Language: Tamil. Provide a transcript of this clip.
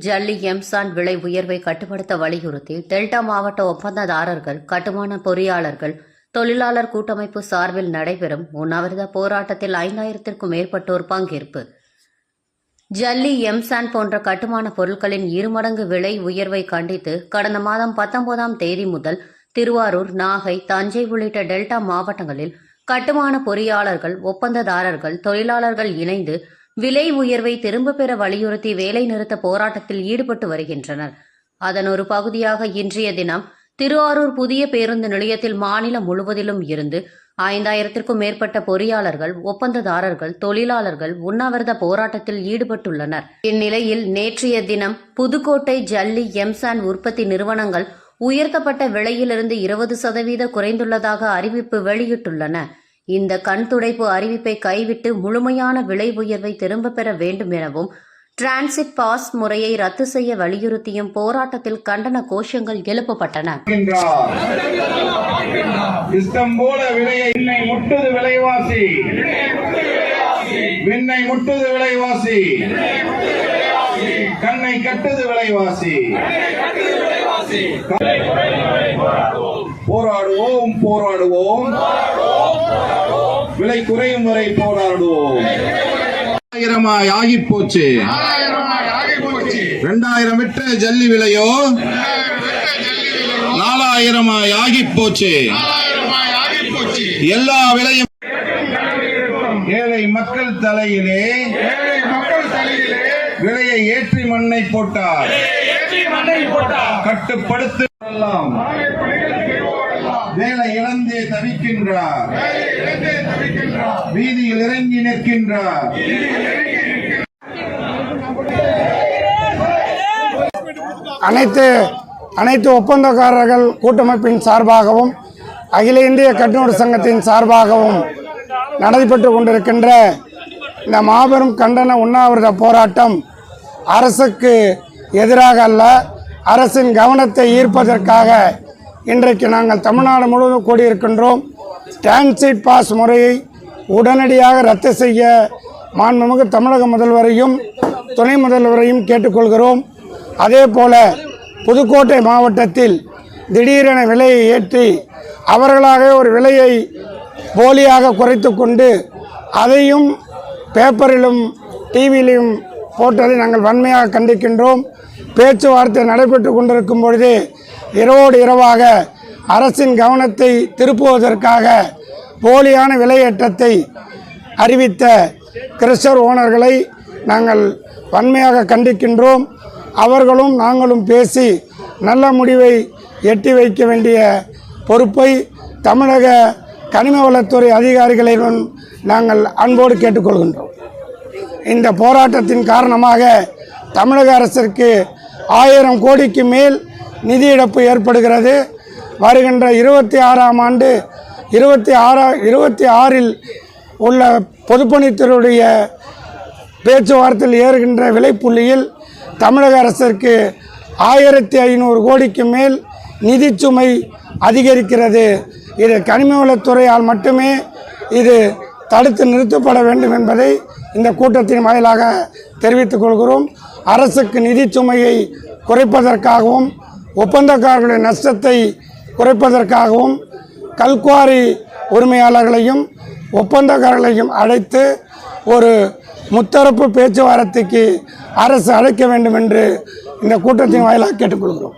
ஜல்லி எம்சான் விலை உயர்வை கட்டுப்படுத்த வலியுறுத்தி டெல்டா மாவட்ட ஒப்பந்ததாரர்கள் கட்டுமான பொறியாளர்கள் தொழிலாளர் கூட்டமைப்பு சார்பில் நடைபெறும் உண்ணாவிரத போராட்டத்தில் ஐந்தாயிரத்திற்கும் மேற்பட்டோர் பங்கேற்பு. ஜல்லி எம்சான் போன்ற கட்டுமான பொருட்களின் இருமடங்கு விலை உயர்வை கண்டித்து கடந்த மாதம் பத்தொன்பதாம் தேதி முதல் திருவாரூர் நாகை தஞ்சை உள்ளிட்ட டெல்டா மாவட்டங்களில் கட்டுமான பொறியாளர்கள் ஒப்பந்ததாரர்கள் தொழிலாளர்கள் இணைந்து விலை உயர்வை திரும்ப பெற வலியுறுத்தி வேலைநிறுத்த போராட்டத்தில் ஈடுபட்டு வருகின்றனர். அதன் ஒரு பகுதியாக இன்றைய தினம் திருவாரூர் புதிய பேருந்து நிலையத்தில் மாநிலம் முழுவதிலும் இருந்து ஐந்தாயிரத்திற்கும் மேற்பட்ட பொறியாளர்கள் ஒப்பந்ததாரர்கள் தொழிலாளர்கள் உண்ணாவிரத போராட்டத்தில் ஈடுபட்டுள்ளனர். இந்நிலையில் நேற்றைய தினம் புதுக்கோட்டை ஜல்லி எம்சான் உற்பத்தி நிறுவனங்கள் உயர்த்தப்பட்ட விலையிலிருந்து இருபது சதவீத குறைந்துள்ளதாக அறிவிப்பு வெளியிட்டுள்ளன. இந்த கண் துடைப்பு அறிவிப்பை கைவிட்டு முழுமையான விலை உயர்வை திரும்பப் பெற வேண்டும் எனவும் டிரான்சிட் பாஸ் முறையை ரத்து செய்ய வலியுறுத்தியும் போராட்டத்தில் கண்டன கோஷங்கள் எழுப்பப்பட்டன. விலைவாசி. விண்ணை முட்டுது விலைவாசி. கண்ணை கட்டுது விலைவாசி. போராடுவோம் போராடுவோம். விலை குறையும் வரை போராடுவோம். ஆயிரமாய் ஆகி போச்சு ரெண்டாயிரம் விட்ட ஜல்லி விலையோ? நாலாயிரமாய் ஆகி போச்சு எல்லா விலையும் ஏழை மக்கள் தலையிலே விலையை ஏற்றி மண்ணை போட்டார். கட்டுப்படுத்து தவிக்கின்றார். வீதியில் இறங்கி நிற்கின்றார். அனைத்து அனைத்து ஒப்பந்தக்காரர்கள் கூட்டமைப்பின் சார்பாகவும் அகில இந்திய கட்டுநர் சங்கத்தின் சார்பாகவும் நடைபெற்று கொண்டிருக்கின்ற இந்த மாபெரும் கண்டன உண்ணாவிரத போராட்டம் அரசுக்கு எதிராக அல்ல அரசின் கவனத்தை ஈர்ப்பதற்காக இன்றைக்கு நாங்கள் தமிழ்நாடு முழுவதும் கூடியிருக்கின்றோம். டிரான்சிட் பாஸ் முறையை உடனடியாக ரத்து செய்ய மாண்புமிகு தமிழக முதல்வரையும் துணை முதல்வரையும் கேட்டுக்கொள்கிறோம். அதே போல புதுக்கோட்டை மாவட்டத்தில் திடீரென விலையை ஏற்றி அவர்களாக ஒரு விலையை போலியாக குறைத்து கொண்டு அதையும் பேப்பரிலும் டிவியிலும் போட்டதை நாங்கள் வன்மையாக கண்டிக்கின்றோம். பேச்சுவார்த்தை நடைபெற்று கொண்டிருக்கும் பொழுதே இரவோடு இரவாக அரசின் கவனத்தை திருப்புவதற்காக போலியான விலையேற்றத்தை அறிவித்த கிறிஸ்டர் ஓனர்களை நாங்கள் வன்மையாக கண்டிக்கின்றோம். அவர்களும் நாங்களும் பேசி நல்ல முடிவை எட்டி வைக்க வேண்டிய பொறுப்பை தமிழக கனிம வளத்துறை அதிகாரிகளிடம் நாங்கள் அன்போடு கேட்டுக்கொள்கின்றோம். இந்த போராட்டத்தின் காரணமாக தமிழக அரசிற்கு ஆயிரம் கோடிக்கு மேல் நிதி இழப்பு ஏற்படுகிறது. வருகின்ற இருபத்தி ஆறாம் ஆண்டு இருபத்தி ஆறா இருபத்தி ஆறில் உள்ள பொதுப்பணித்துறையுடைய பேச்சுவார்த்தையில் ஏறுகின்ற விலைப்புள்ளியில் தமிழக அரசிற்கு ஆயிரத்தி ஐநூறு கோடிக்கு மேல் நிதிச்சுமை அதிகரிக்கிறது. இது கனிமவளத்துறையால் மட்டுமே இது தடுத்து நிறுத்தப்பட வேண்டும் என்பதை இந்த கூட்டத்தின் வாயிலாக தெரிவித்துக் கொள்கிறோம். அரசுக்கு நிதிச்சுமையை குறைப்பதற்காகவும் ஒப்பந்தக்காரர்களுடைய நஷ்டத்தை குறைப்பதற்காகவும் கல்குவாரி உரிமையாளர்களையும் ஒப்பந்தக்காரர்களையும் அழைத்து ஒரு முத்தரப்பு பேச்சுவார்த்தைக்கு அரசு அழைக்க வேண்டும் என்று இந்த கூட்டத்தின் வாயிலாக கேட்டுக்கொள்கிறோம்.